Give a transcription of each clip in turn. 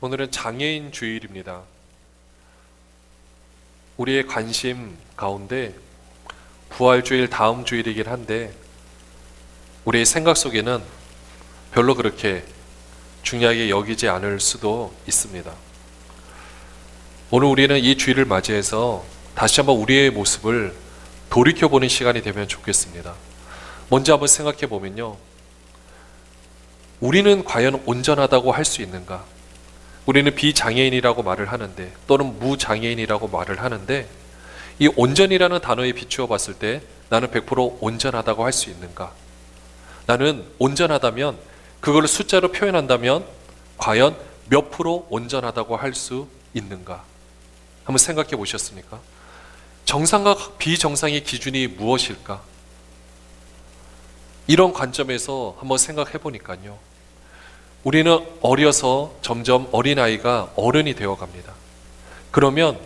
오늘은 장애인 주일입니다. 우리의 관심 가운데 부활주일 다음 주일이긴 한데 우리의 생각 속에는 별로 그렇게 중요하게 여기지 않을 수도 있습니다. 오늘 우리는 이 주일을 맞이해서 다시 한번 우리의 모습을 돌이켜보는 시간이 되면 좋겠습니다. 먼저 한번 생각해 보면요. 우리는 과연 온전하다고 할 수 있는가? 우리는 비장애인이라고 말을 하는데 또는 무장애인이라고 말을 하는데 이 온전이라는 단어에 비추어 봤을 때 나는 100% 온전하다고 할 수 있는가? 나는 온전하다면 그걸 숫자로 표현한다면 과연 몇 프로 온전하다고 할 수 있는가? 한번 생각해 보셨습니까? 정상과 비정상의 기준이 무엇일까? 이런 관점에서 한번 생각해 보니까요. 우리는 어려서 점점 어린아이가 어른이 되어 갑니다. 그러면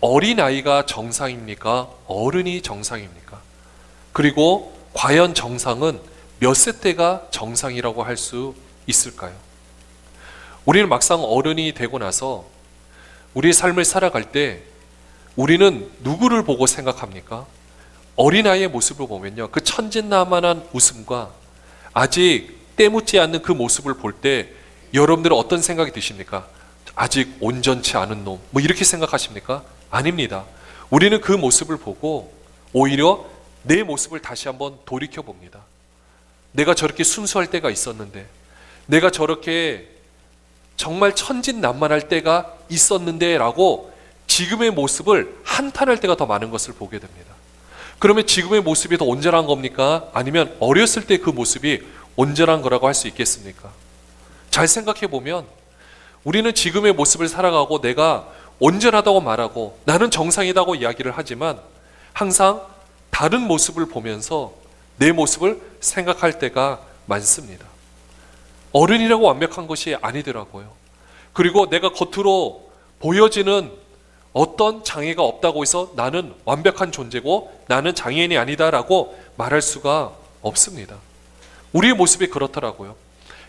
어린아이가 정상입니까? 어른이 정상입니까? 그리고 과연 정상은 몇 세 때가 정상이라고 할 수 있을까요? 우리는 막상 어른이 되고 나서 우리의 삶을 살아갈 때 우리는 누구를 보고 생각합니까? 어린아이의 모습을 보면요. 그 천진난만한 웃음과 아직 때묻지 않는 그 모습을 볼 때 여러분들은 어떤 생각이 드십니까? 아직 온전치 않은 놈. 뭐 이렇게 생각하십니까? 아닙니다. 우리는 그 모습을 보고 오히려 내 모습을 다시 한번 돌이켜 봅니다. 내가 저렇게 순수할 때가 있었는데, 내가 저렇게 정말 천진난만할 때가 있었는데라고 지금의 모습을 한탄할 때가 더 많은 것을 보게 됩니다. 그러면 지금의 모습이 더 온전한 겁니까? 아니면 어렸을 때 그 모습이 온전한 거라고 할 수 있겠습니까? 잘 생각해 보면 우리는 지금의 모습을 살아가고 내가 온전하다고 말하고 나는 정상이다고 이야기를 하지만 항상 다른 모습을 보면서 내 모습을 생각할 때가 많습니다. 어른이라고 완벽한 것이 아니더라고요. 그리고 내가 겉으로 보여지는 어떤 장애가 없다고 해서 나는 완벽한 존재고 나는 장애인이 아니다라고 말할 수가 없습니다. 우리의 모습이 그렇더라고요.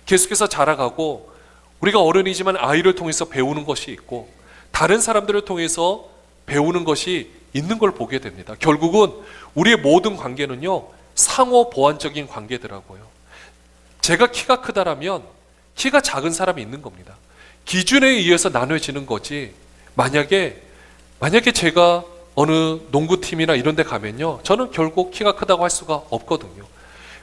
계속해서 자라가고 우리가 어른이지만 아이를 통해서 배우는 것이 있고 다른 사람들을 통해서 배우는 것이 있는 걸 보게 됩니다. 결국은 우리의 모든 관계는요 상호 보완적인 관계더라고요. 제가 키가 크다라면 키가 작은 사람이 있는 겁니다. 기준에 의해서 나눠지는 거지. 만약에 만약에 제가 어느 농구팀이나 이런 데 가면요. 저는 결국 키가 크다고 할 수가 없거든요.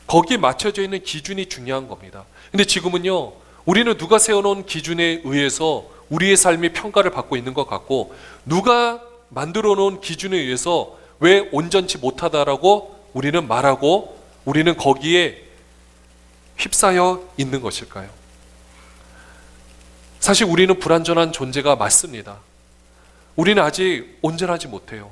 거기에 맞춰져 있는 기준이 중요한 겁니다. 근데 지금은요. 우리는 누가 세워놓은 기준에 의해서 우리의 삶이 평가를 받고 있는 것 같고 누가 만들어 놓은 기준에 의해서 왜 온전치 못하다라고 우리는 말하고 우리는 거기에 휩싸여 있는 것일까요? 사실 우리는 불완전한 존재가 맞습니다. 우리는 아직 온전하지 못해요.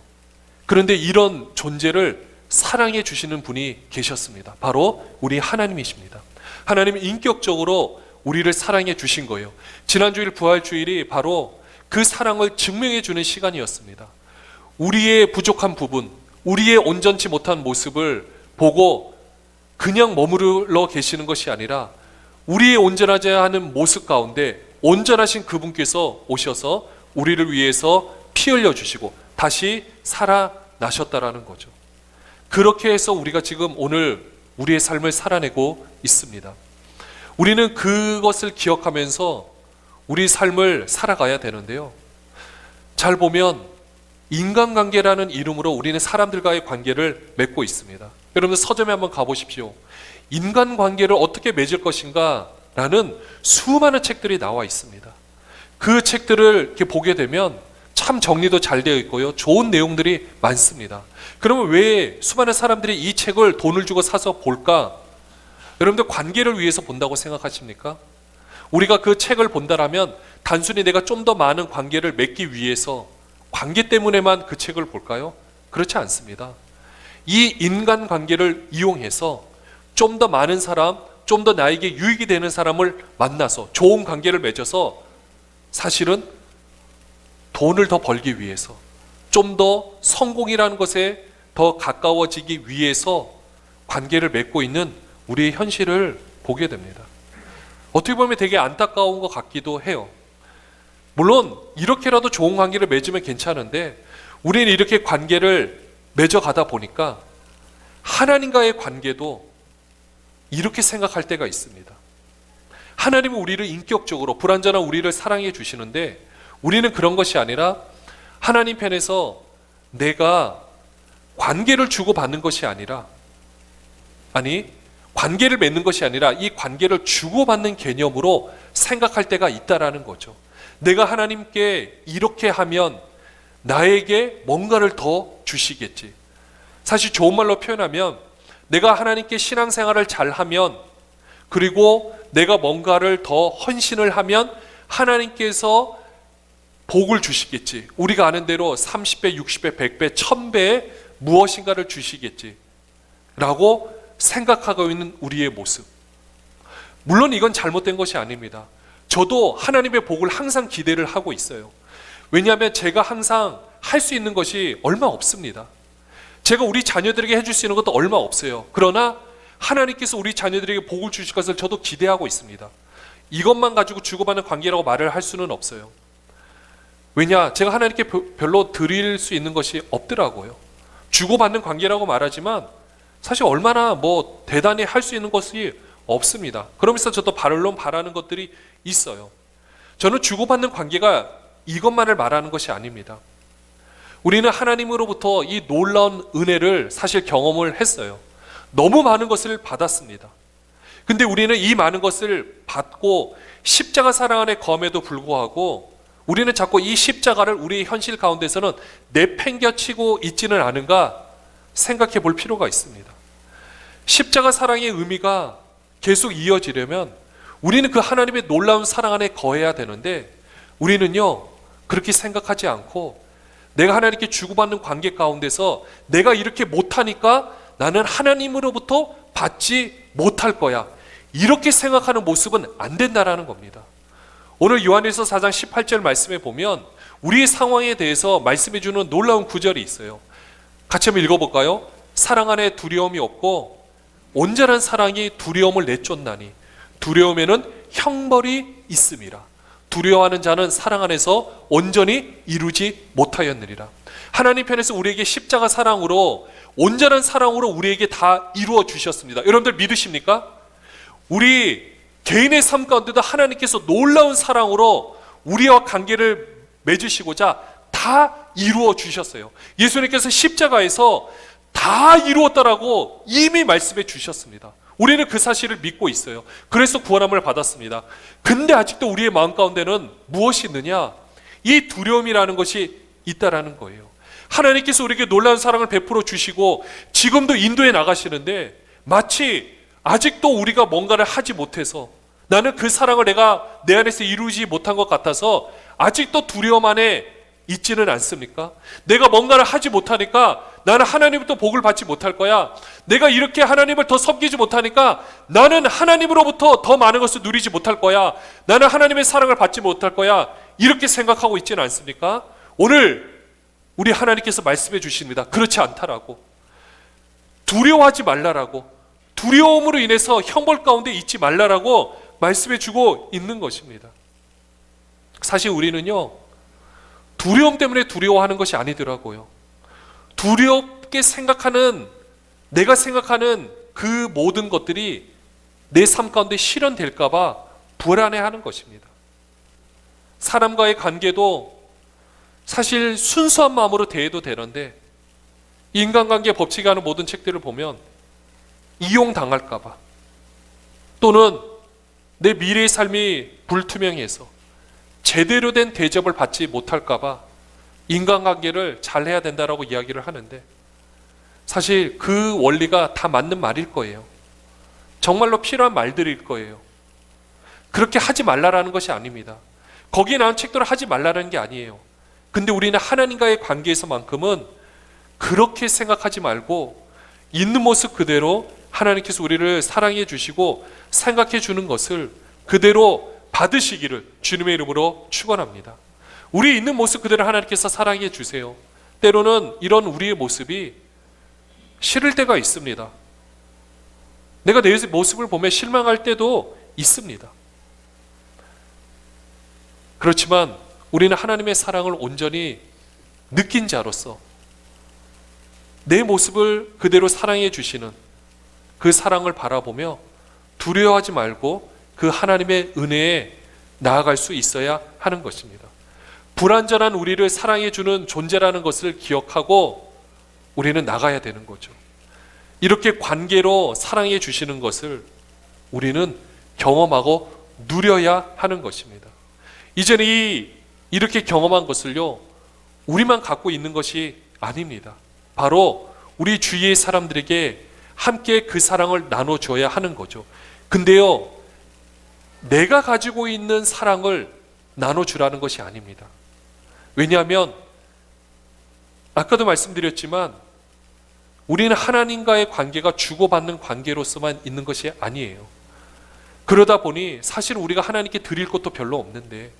그런데 이런 존재를 사랑해 주시는 분이 계셨습니다. 바로 우리 하나님이십니다. 하나님은 인격적으로 우리를 사랑해 주신 거예요. 지난주일 부활주일이 바로 그 사랑을 증명해 주는 시간이었습니다. 우리의 부족한 부분, 우리의 온전치 못한 모습을 보고 그냥 머무르러 계시는 것이 아니라 우리의 온전하지 않은 모습 가운데 온전하신 그분께서 오셔서 우리를 위해서 피 흘려 주시고 다시 살아나셨다라는 거죠. 그렇게 해서 우리가 지금 오늘 우리의 삶을 살아내고 있습니다. 우리는 그것을 기억하면서 우리 삶을 살아가야 되는데요. 잘 보면 인간관계라는 이름으로 우리는 사람들과의 관계를 맺고 있습니다. 여러분 서점에 한번 가보십시오. 인간관계를 어떻게 맺을 것인가 라는 수많은 책들이 나와 있습니다. 그 책들을 이렇게 보게 되면 참 정리도 잘 되어 있고요. 좋은 내용들이 많습니다. 그러면 왜 수많은 사람들이 이 책을 돈을 주고 사서 볼까? 여러분들 관계를 위해서 본다고 생각하십니까? 우리가 그 책을 본다라면 단순히 내가 좀 더 많은 관계를 맺기 위해서 관계 때문에만 그 책을 볼까요? 그렇지 않습니다. 이 인간 관계를 이용해서 좀 더 많은 사람, 좀 더 나에게 유익이 되는 사람을 만나서 좋은 관계를 맺어서 사실은 돈을 더 벌기 위해서 좀 더 성공이라는 것에 더 가까워지기 위해서 관계를 맺고 있는 우리의 현실을 보게 됩니다. 어떻게 보면 되게 안타까운 것 같기도 해요. 물론 이렇게라도 좋은 관계를 맺으면 괜찮은데 우리는 이렇게 관계를 맺어가다 보니까 하나님과의 관계도 이렇게 생각할 때가 있습니다. 하나님은 우리를 인격적으로 불완전한 우리를 사랑해 주시는데 우리는 그런 것이 아니라 하나님 편에서 내가 관계를 주고받는 것이 아니라 아니 관계를 맺는 것이 아니라 이 관계를 주고받는 개념으로 생각할 때가 있다라는 거죠. 내가 하나님께 이렇게 하면 나에게 뭔가를 더 주시겠지. 사실 좋은 말로 표현하면 내가 하나님께 신앙생활을 잘 하면 그리고 내가 뭔가를 더 헌신을 하면 하나님께서 복을 주시겠지. 우리가 아는 대로 30배, 60배, 100배, 1000배의 무엇인가를 주시겠지. 라고 생각하고 있는 우리의 모습. 물론 이건 잘못된 것이 아닙니다. 저도 하나님의 복을 항상 기대를 하고 있어요. 왜냐하면 제가 항상 할 수 있는 것이 얼마 없습니다. 제가 우리 자녀들에게 해줄 수 있는 것도 얼마 없어요. 그러나 하나님께서 우리 자녀들에게 복을 주실 것을 저도 기대하고 있습니다. 이것만 가지고 주고받는 관계라고 말을 할 수는 없어요. 왜냐? 제가 하나님께 별- 별로 드릴 수 있는 것이 없더라고요. 주고받는 관계라고 말하지만 사실 얼마나 뭐 대단히 할 수 있는 것이 없습니다. 그러면서 저도 바를론 바라는 것들이 있어요. 저는 주고받는 관계가 이것만을 말하는 것이 아닙니다. 우리는 하나님으로부터 이 놀라운 은혜를 사실 경험을 했어요. 너무 많은 것을 받았습니다. 근데 우리는 이 많은 것을 받고 십자가 사랑 안에 검에도 불구하고 우리는 자꾸 이 십자가를 우리의 현실 가운데서는 내팽겨치고 있지는 않은가 생각해 볼 필요가 있습니다. 십자가 사랑의 의미가 계속 이어지려면 우리는 그 하나님의 놀라운 사랑 안에 거해야 되는데 우리는요 그렇게 생각하지 않고 내가 하나님께 주고받는 관계 가운데서 내가 이렇게 못하니까 나는 하나님으로부터 받지 못할 거야. 이렇게 생각하는 모습은 안 된다라는 겁니다. 오늘 요한일서 4장 18절 말씀에 보면 우리의 상황에 대해서 말씀해 주는 놀라운 구절이 있어요. 같이 한번 읽어 볼까요? 사랑 안에 두려움이 없고 온전한 사랑이 두려움을 내쫓나니 두려움에는 형벌이 있음이라. 두려워하는 자는 사랑 안에서 온전히 이루지 못하였느니라. 하나님 편에서 우리에게 십자가 사랑으로 온전한 사랑으로 우리에게 다 이루어 주셨습니다. 여러분들 믿으십니까? 우리 개인의 삶 가운데도 하나님께서 놀라운 사랑으로 우리와 관계를 맺으시고자 다 이루어 주셨어요. 예수님께서 십자가에서 다 이루었다라고 이미 말씀해 주셨습니다. 우리는 그 사실을 믿고 있어요. 그래서 구원함을 받았습니다. 근데 아직도 우리의 마음 가운데는 무엇이 있느냐? 이 두려움이라는 것이 있다라는 거예요. 하나님께서 우리에게 놀라운 사랑을 베풀어 주시고 지금도 인도에 나가시는데 마치 아직도 우리가 뭔가를 하지 못해서 나는 그 사랑을 내가 내 안에서 이루지 못한 것 같아서 아직도 두려움 안에 있지는 않습니까? 내가 뭔가를 하지 못하니까 나는 하나님부터 복을 받지 못할 거야. 내가 이렇게 하나님을 더 섬기지 못하니까 나는 하나님으로부터 더 많은 것을 누리지 못할 거야. 나는 하나님의 사랑을 받지 못할 거야. 이렇게 생각하고 있지는 않습니까? 오늘 우리 하나님께서 말씀해 주십니다. 그렇지 않다라고. 두려워하지 말라라고. 두려움으로 인해서 형벌 가운데 있지 말라라고 말씀해 주고 있는 것입니다. 사실 우리는요, 두려움 때문에 두려워하는 것이 아니더라고요. 두렵게 생각하는, 내가 생각하는 그 모든 것들이 내 삶 가운데 실현될까봐 불안해하는 것입니다. 사람과의 관계도 사실 순수한 마음으로 대해도 되는데, 인간관계 법칙이 하는 모든 책들을 보면 이용당할까봐 또는 내 미래의 삶이 불투명해서 제대로 된 대접을 받지 못할까봐 인간관계를 잘 해야 된다라고 이야기를 하는데 사실 그 원리가 다 맞는 말일 거예요. 정말로 필요한 말들일 거예요. 그렇게 하지 말라라는 것이 아닙니다. 거기에 나온 책들을 하지 말라는 게 아니에요. 근데 우리는 하나님과의 관계에서만큼은 그렇게 생각하지 말고 있는 모습 그대로 하나님께서 우리를 사랑해 주시고 생각해 주는 것을 그대로 받으시기를 주님의 이름으로 축원합니다. 우리 있는 모습 그대로 하나님께서 사랑해 주세요. 때로는 이런 우리의 모습이 싫을 때가 있습니다. 내가 내 모습을 보며 실망할 때도 있습니다. 그렇지만 우리는 하나님의 사랑을 온전히 느낀 자로서 내 모습을 그대로 사랑해 주시는 그 사랑을 바라보며 두려워하지 말고 그 하나님의 은혜에 나아갈 수 있어야 하는 것입니다. 불완전한 우리를 사랑해 주는 존재라는 것을 기억하고 우리는 나가야 되는 거죠. 이렇게 관계로 사랑해 주시는 것을 우리는 경험하고 누려야 하는 것입니다. 이제는 이 이렇게 경험한 것을요, 우리만 갖고 있는 것이 아닙니다. 바로 우리 주위의 사람들에게 함께 그 사랑을 나눠줘야 하는 거죠. 근데요, 내가 가지고 있는 사랑을 나눠주라는 것이 아닙니다. 왜냐하면, 아까도 말씀드렸지만, 우리는 하나님과의 관계가 주고받는 관계로서만 있는 것이 아니에요. 그러다 보니 사실 우리가 하나님께 드릴 것도 별로 없는데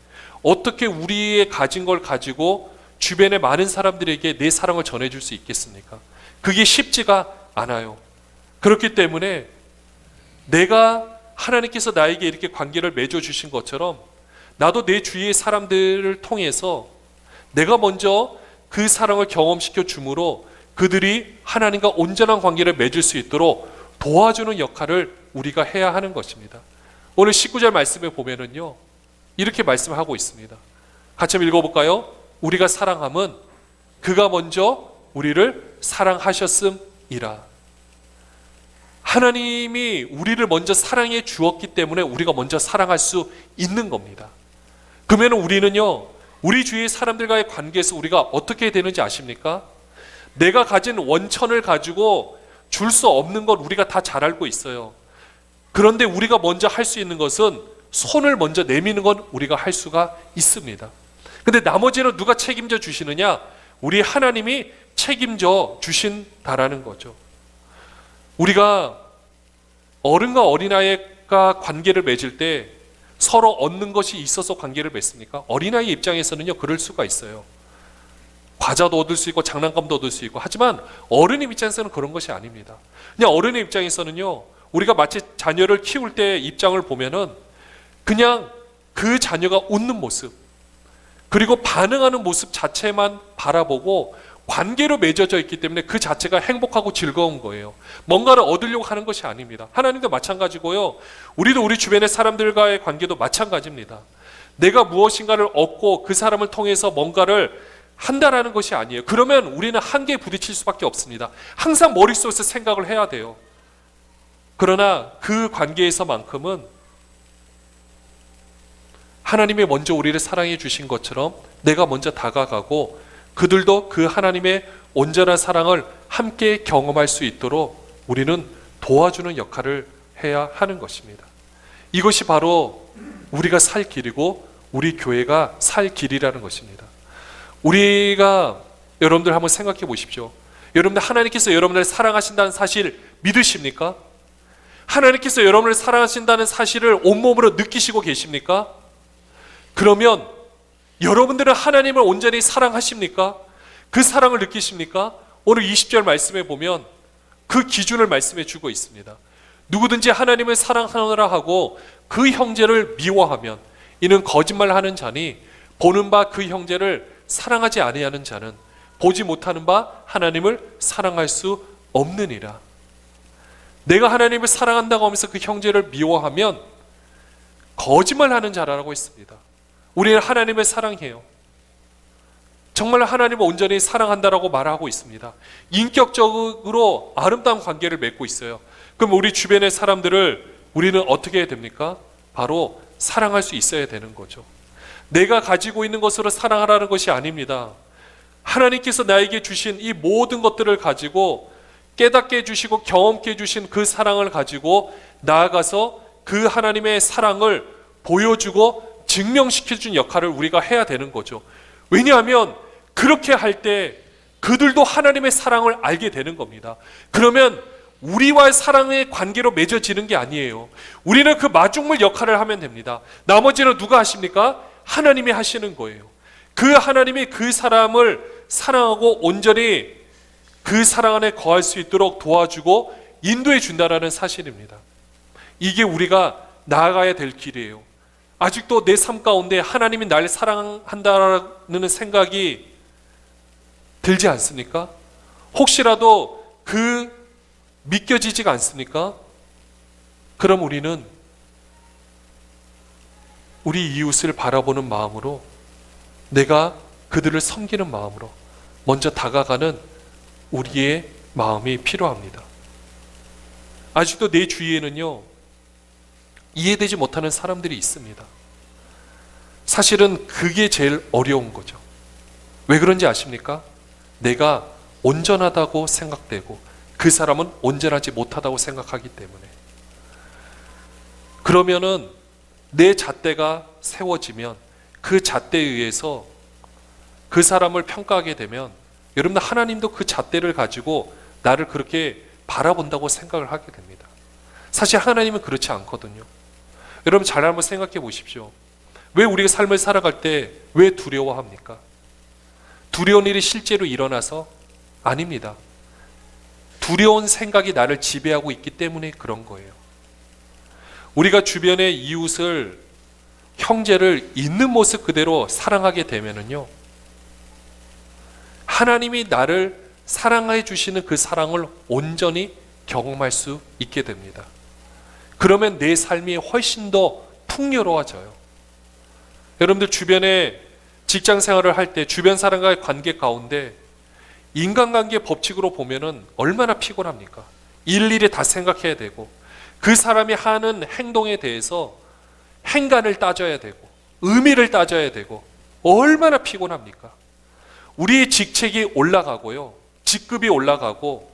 어떻게 우리의 가진 걸 가지고 주변의 많은 사람들에게 내 사랑을 전해줄 수 있겠습니까? 그게 쉽지가 않아요. 그렇기 때문에 내가 하나님께서 나에게 이렇게 관계를 맺어 주신 것처럼 나도 내 주위의 사람들을 통해서 내가 먼저 그 사랑을 경험시켜 주므로 그들이 하나님과 온전한 관계를 맺을 수 있도록 도와주는 역할을 우리가 해야 하는 것입니다. 오늘 19절 말씀에 보면은요. 이렇게 말씀하고 있습니다. 같이 한번 읽어 볼까요? 우리가 사랑함은 그가 먼저 우리를 사랑하셨음이라. 하나님이 우리를 먼저 사랑해 주었기 때문에 우리가 먼저 사랑할 수 있는 겁니다. 그러면 우리는요, 우리 주위의 사람들과의 관계에서 우리가 어떻게 되는지 아십니까? 내가 가진 원천을 가지고 줄 수 없는 건 우리가 다 잘 알고 있어요. 그런데 우리가 먼저 할 수 있는 것은 손을 먼저 내미는 건 우리가 할 수가 있습니다. 근데 나머지는 누가 책임져 주시느냐? 우리 하나님이 책임져 주신다라는 거죠. 우리가 어른과 어린아이가 관계를 맺을 때 서로 얻는 것이 있어서 관계를 맺습니까? 어린아이 입장에서는요, 그럴 수가 있어요. 과자도 얻을 수 있고 장난감도 얻을 수 있고 하지만 어른의 입장에서는 그런 것이 아닙니다. 그냥 어른의 입장에서는요, 우리가 마치 자녀를 키울 때 입장을 보면은 그냥 그 자녀가 웃는 모습, 그리고 반응하는 모습 자체만 바라보고 관계로 맺어져 있기 때문에 그 자체가 행복하고 즐거운 거예요. 뭔가를 얻으려고 하는 것이 아닙니다. 하나님도 마찬가지고요. 우리도 우리 주변의 사람들과의 관계도 마찬가지입니다. 내가 무엇인가를 얻고 그 사람을 통해서 뭔가를 한다라는 것이 아니에요. 그러면 우리는 한계에 부딪힐 수밖에 없습니다. 항상 머릿속에서 생각을 해야 돼요. 그러나 그 관계에서만큼은 하나님이 먼저 우리를 사랑해 주신 것처럼 내가 먼저 다가가고 그들도 그 하나님의 온전한 사랑을 함께 경험할 수 있도록 우리는 도와주는 역할을 해야 하는 것입니다. 이것이 바로 우리가 살 길이고 우리 교회가 살 길이라는 것입니다. 우리가 여러분들 한번 생각해 보십시오. 여러분들 하나님께서 여러분을 사랑하신다는 사실 믿으십니까? 하나님께서 여러분을 사랑하신다는 사실을 온몸으로 느끼시고 계십니까? 그러면 여러분들은 하나님을 온전히 사랑하십니까? 그 사랑을 느끼십니까? 오늘 20절 말씀에 보면 그 기준을 말씀해 주고 있습니다. 누구든지 하나님을 사랑하노라 하고 그 형제를 미워하면 이는 거짓말하는 자니 보는 바 그 형제를 사랑하지 아니하는 자는 보지 못하는 바 하나님을 사랑할 수 없느니라. 내가 하나님을 사랑한다고 하면서 그 형제를 미워하면 거짓말하는 자라고 했습니다. 우리는 하나님을 사랑해요. 정말 하나님을 온전히 사랑한다라고 말하고 있습니다. 인격적으로 아름다운 관계를 맺고 있어요. 그럼 우리 주변의 사람들을 우리는 어떻게 해야 됩니까? 바로 사랑할 수 있어야 되는 거죠. 내가 가지고 있는 것으로 사랑하라는 것이 아닙니다. 하나님께서 나에게 주신 이 모든 것들을 가지고 깨닫게 해주시고 경험케 해주신 그 사랑을 가지고 나아가서 그 하나님의 사랑을 보여주고 증명시켜준 역할을 우리가 해야 되는 거죠. 왜냐하면 그렇게 할 때 그들도 하나님의 사랑을 알게 되는 겁니다. 그러면 우리와의 사랑의 관계로 맺어지는 게 아니에요. 우리는 그 마중물 역할을 하면 됩니다. 나머지는 누가 하십니까? 하나님이 하시는 거예요. 그 하나님이 그 사람을 사랑하고 온전히 그 사랑 안에 거할 수 있도록 도와주고 인도해 준다라는 사실입니다. 이게 우리가 나아가야 될 길이에요. 아직도 내 삶 가운데 하나님이 날 사랑한다는 생각이 들지 않습니까? 혹시라도 그 믿겨지지가 않습니까? 그럼 우리는 우리 이웃을 바라보는 마음으로 내가 그들을 섬기는 마음으로 먼저 다가가는 우리의 마음이 필요합니다. 아직도 내 주위에는요, 이해되지 못하는 사람들이 있습니다. 사실은 그게 제일 어려운 거죠. 왜 그런지 아십니까? 내가 온전하다고 생각되고 그 사람은 온전하지 못하다고 생각하기 때문에. 그러면은 내 잣대가 세워지면 그 잣대에 의해서 그 사람을 평가하게 되면 여러분들 하나님도 그 잣대를 가지고 나를 그렇게 바라본다고 생각을 하게 됩니다. 사실 하나님은 그렇지 않거든요. 여러분 잘 한번 생각해 보십시오. 왜 우리가 삶을 살아갈 때 왜 두려워합니까? 두려운 일이 실제로 일어나서 아닙니다. 두려운 생각이 나를 지배하고 있기 때문에 그런 거예요. 우리가 주변의 이웃을 형제를 있는 모습 그대로 사랑하게 되면은요. 하나님이 나를 사랑해 주시는 그 사랑을 온전히 경험할 수 있게 됩니다. 그러면 내 삶이 훨씬 더 풍요로워져요. 여러분들 주변에 직장 생활을 할 때 주변 사람과의 관계 가운데 인간관계 법칙으로 보면은 얼마나 피곤합니까? 일일이 다 생각해야 되고 그 사람이 하는 행동에 대해서 행간을 따져야 되고 의미를 따져야 되고 얼마나 피곤합니까? 우리의 직책이 올라가고요. 직급이 올라가고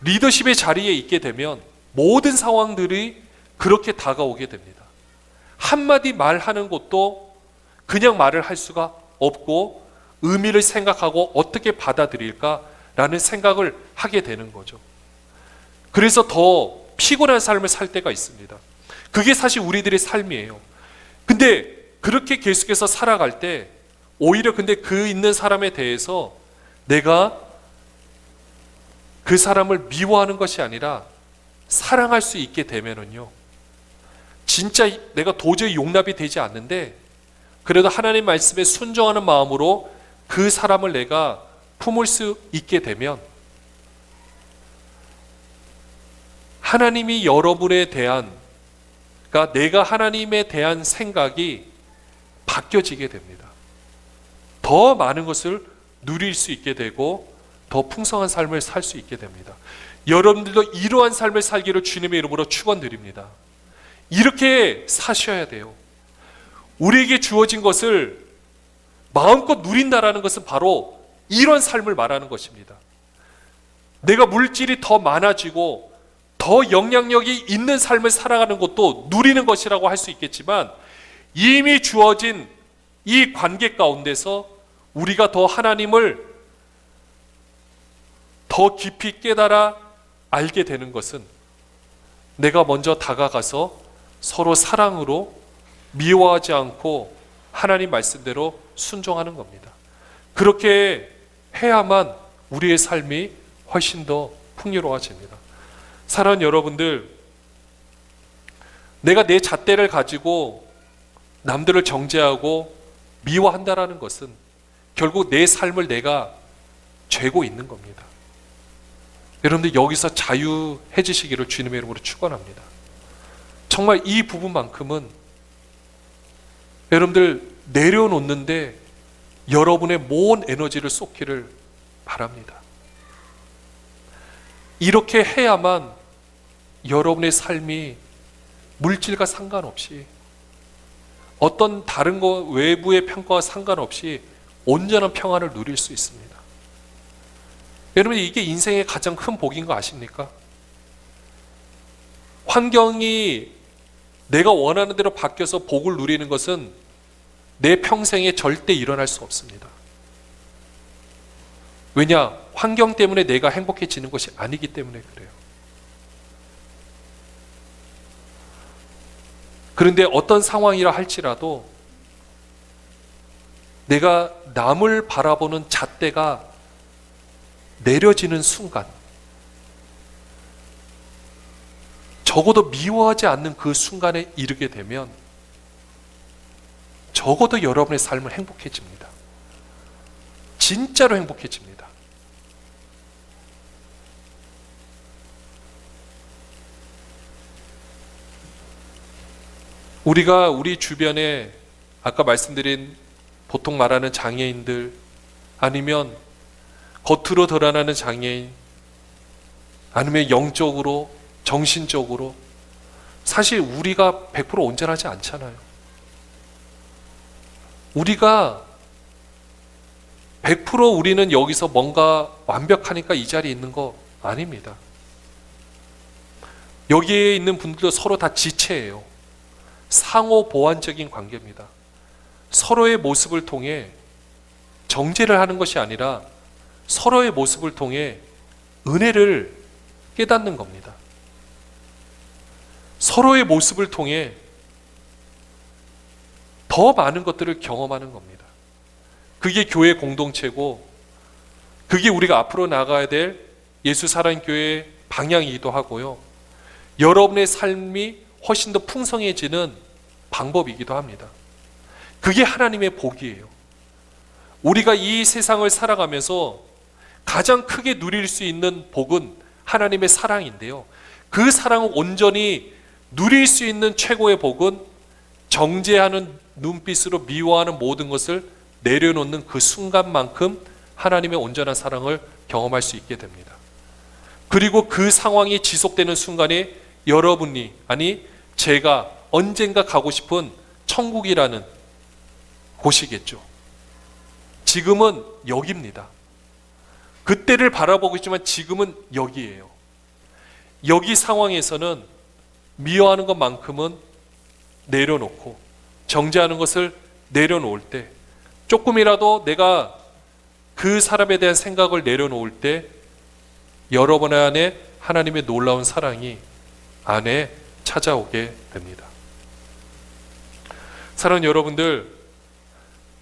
리더십의 자리에 있게 되면 모든 상황들이 그렇게 다가오게 됩니다. 한마디 말하는 것도 그냥 말을 할 수가 없고 의미를 생각하고 어떻게 받아들일까라는 생각을 하게 되는 거죠. 그래서 더 피곤한 삶을 살 때가 있습니다. 그게 사실 우리들의 삶이에요. 근데 그렇게 계속해서 살아갈 때 오히려 근데 그 있는 사람에 대해서 내가 그 사람을 미워하는 것이 아니라 사랑할 수 있게 되면은요. 진짜 내가 도저히 용납이 되지 않는데 그래도 하나님 말씀에 순종하는 마음으로 그 사람을 내가 품을 수 있게 되면 하나님이 여러분에 대한 그러니까 내가 하나님에 대한 생각이 바뀌어지게 됩니다. 더 많은 것을 누릴 수 있게 되고 더 풍성한 삶을 살 수 있게 됩니다. 여러분들도 이러한 삶을 살기를 주님의 이름으로 축원드립니다. 이렇게 사셔야 돼요. 우리에게 주어진 것을 마음껏 누린다라는 것은 바로 이런 삶을 말하는 것입니다. 내가 물질이 더 많아지고 더 영향력이 있는 삶을 살아가는 것도 누리는 것이라고 할 수 있겠지만 이미 주어진 이 관계 가운데서 우리가 더 하나님을 더 깊이 깨달아 알게 되는 것은 내가 먼저 다가가서 서로 사랑으로 미워하지 않고 하나님 말씀대로 순종하는 겁니다. 그렇게 해야만 우리의 삶이 훨씬 더 풍요로워집니다. 사랑하는 여러분들, 내가 내 잣대를 가지고 남들을 정죄하고 미워한다라는 것은 결국 내 삶을 내가 죄고 있는 겁니다. 여러분들 여기서 자유해지시기를 주님의 이름으로 축원합니다. 정말 이 부분만큼은 여러분들 내려놓는데 여러분의 모든 에너지를 쏟기를 바랍니다. 이렇게 해야만 여러분의 삶이 물질과 상관없이 어떤 다른 거 외부의 평가와 상관없이 온전한 평안을 누릴 수 있습니다. 여러분 이게 인생의 가장 큰 복인 거 아십니까? 환경이 내가 원하는 대로 바뀌어서 복을 누리는 것은 내 평생에 절대 일어날 수 없습니다. 왜냐? 환경 때문에 내가 행복해지는 것이 아니기 때문에 그래요. 그런데 어떤 상황이라 할지라도 내가 남을 바라보는 잣대가 내려지는 순간 적어도 미워하지 않는 그 순간에 이르게 되면 적어도 여러분의 삶은 행복해집니다. 진짜로 행복해집니다. 우리가 우리 주변에 아까 말씀드린 보통 말하는 장애인들 아니면 겉으로 드러나는 장애인 아니면 영적으로 정신적으로 사실 우리가 100% 온전하지 않잖아요. 우리가 100% 우리는 여기서 뭔가 완벽하니까 이 자리에 있는 거 아닙니다. 여기에 있는 분들도 서로 다 지체예요. 상호 보완적인 관계입니다. 서로의 모습을 통해 정죄를 하는 것이 아니라 서로의 모습을 통해 은혜를 깨닫는 겁니다. 서로의 모습을 통해 더 많은 것들을 경험하는 겁니다. 그게 교회 공동체고 그게 우리가 앞으로 나가야 될 예수 사랑 교회의 방향이기도 하고요. 여러분의 삶이 훨씬 더 풍성해지는 방법이기도 합니다. 그게 하나님의 복이에요. 우리가 이 세상을 살아가면서 가장 크게 누릴 수 있는 복은 하나님의 사랑인데요. 그 사랑을 온전히 누릴 수 있는 최고의 복은 정죄하는 눈빛으로 미워하는 모든 것을 내려놓는 그 순간만큼 하나님의 온전한 사랑을 경험할 수 있게 됩니다. 그리고 그 상황이 지속되는 순간에 여러분이 아니 제가 언젠가 가고 싶은 천국이라는 곳이겠죠. 지금은 여기입니다. 그때를 바라보고 있지만 지금은 여기예요. 여기 상황에서는 미워하는 것만큼은 내려놓고 정죄하는 것을 내려놓을 때 조금이라도 내가 그 사람에 대한 생각을 내려놓을 때 여러분 안에 하나님의 놀라운 사랑이 안에 찾아오게 됩니다. 사랑하는 여러분들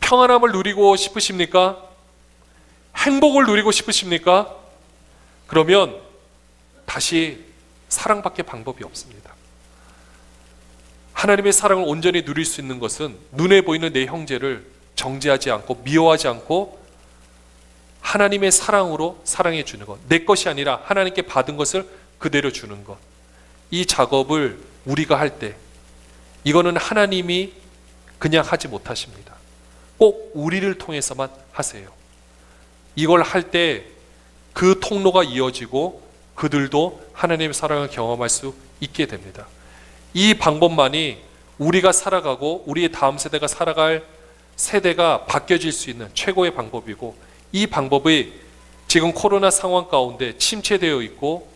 평안함을 누리고 싶으십니까? 행복을 누리고 싶으십니까? 그러면 다시 사랑밖에 방법이 없습니다. 하나님의 사랑을 온전히 누릴 수 있는 것은 눈에 보이는 내 형제를 정죄하지 않고 미워하지 않고 하나님의 사랑으로 사랑해 주는 것. 내 것이 아니라 하나님께 받은 것을 그대로 주는 것. 이 작업을 우리가 할 때 이거는 하나님이 그냥 하지 못하십니다. 꼭 우리를 통해서만 하세요. 이걸 할 때 그 통로가 이어지고 그들도 하나님의 사랑을 경험할 수 있게 됩니다. 이 방법만이 우리가 살아가고 우리의 다음 세대가 살아갈 세대가 바뀌어질 수 있는 최고의 방법이고 이 방법이 지금 코로나 상황 가운데 침체되어 있고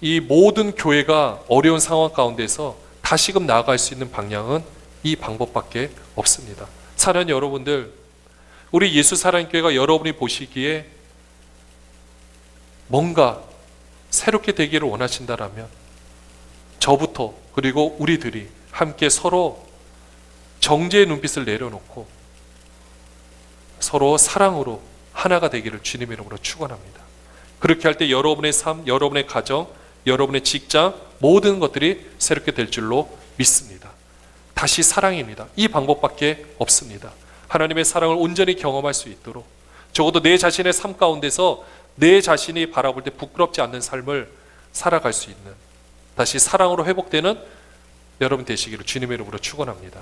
이 모든 교회가 어려운 상황 가운데서 다시금 나아갈 수 있는 방향은 이 방법밖에 없습니다. 사랑하는 여러분들, 우리 예수 사랑교회가 여러분이 보시기에 뭔가 새롭게 되기를 원하신다라면 저부터 그리고 우리들이 함께 서로 정죄의 눈빛을 내려놓고 서로 사랑으로 하나가 되기를 주님의 이름으로 축원합니다. 그렇게 할 때 여러분의 삶, 여러분의 가정, 여러분의 직장 모든 것들이 새롭게 될 줄로 믿습니다. 다시 사랑입니다. 이 방법밖에 없습니다. 하나님의 사랑을 온전히 경험할 수 있도록 적어도 내 자신의 삶 가운데서 내 자신이 바라볼 때 부끄럽지 않는 삶을 살아갈 수 있는 다시 사랑으로 회복되는 여러분 되시기를 주님의 이름으로 축원합니다.